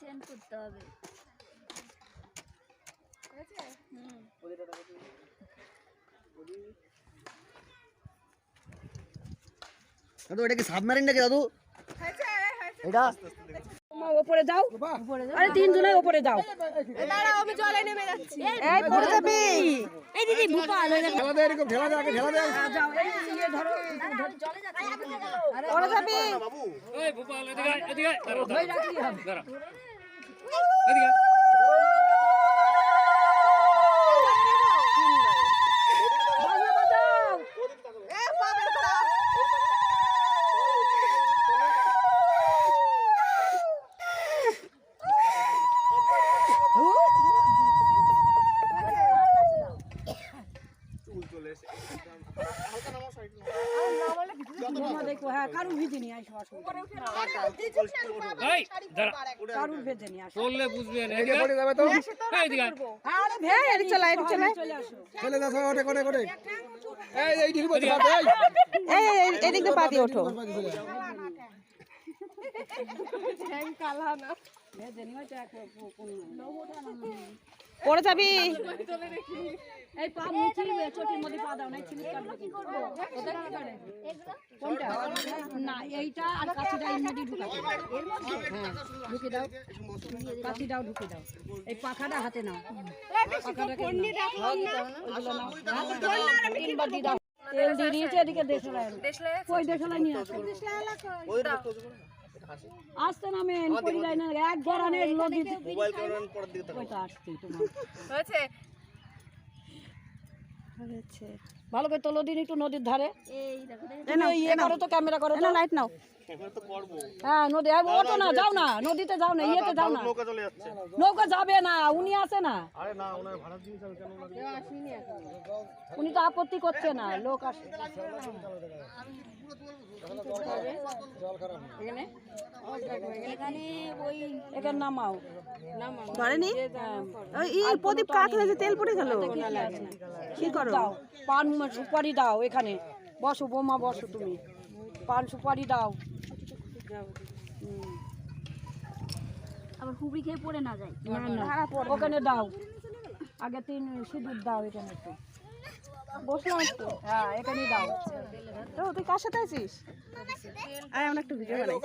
Send করতে হবে হুম দাদু এটা কি সাবমারিন নাকি দাদু এটা ওপরে দাও আরে তিন জনের ওপরে দাও এই পড়ে যাবি এই দিদি ভূপাল ওই দেখো। ঢেলা এরকম ঢেলা দেয় আগে ঢেলা দেয় যাও এই ইয়ে ধরো চলে যাচ্ছে পড়ে যাবি এই ভোপাল এদিকে এদিকে ধরে দাঁড়াও, হবে দাঁড়াও। এদিকে আয়। বাজনা হ্যাঁ কারুর ভিজে নিয়ে আসো কারুর ভেজে নিয়ে আসো বুঝবে না। এদিকে আয়। পড়ে যাবে তো। এই, এদিকে আরে ভে এর চলে এর চলে। চলে যাও ওঠে এই এই এই। এই এদিক ভেজে নিয়ে এক পড়ে যাবি? এই পা মুচি চটির মধ্যে পা দাও না ছিলিপ কাটবে কি করব কোনটা? না এইটা আর এর মধ্যে ঢুকে দাও। ঢুকে দাও। এই পাখাটা হাতে নাও। তিনবার দাও। তেল দিয়ে দিয়েছে এদিকে দেশলাই কই দেশলাই নিয়ে আসো? আসতে নামেন যায় না এক গরানের নদী মোবাইল ক্যামেরা পরের দিকে ওইটা আসছে তোমার। হয়েছে। ভালো করে তোলো দিন একটু নদীর ধারে। ইয়ে করো তো ক্যামেরা করো লাইট নাও। হ্যাঁ নদী না যাও না নদীতে যাও না ইয়েতে যাও না। নৌকা চলে যাচ্ছে। নৌকা যাবে না উনি আসে না। আরে না ওনার ভাড়া দিয়ে যাবে কেন উনি তো আপত্তি করছে না লোক আসে। এখানে? এখানে ওই এখানে নামাও। ধরেনি? প্রদীপ কাঠ হয়েছে তেল পড়ে গেল? কি করো? পান সুপারি দাও এখানে। বসো বোমা বসো তুমি। পান সুপারি দাও। আবার হুবড়ি খেয়ে পড়ে না যায়। ওখানে দাও। আগে তিন সিঁদুর দাও এখানে একটু। বসলাম একটু। হ্যাঁ এখানেই দাও। তো তুই কার সাথে আছিস? আয় আমরা একটু ভিডিও বানাই।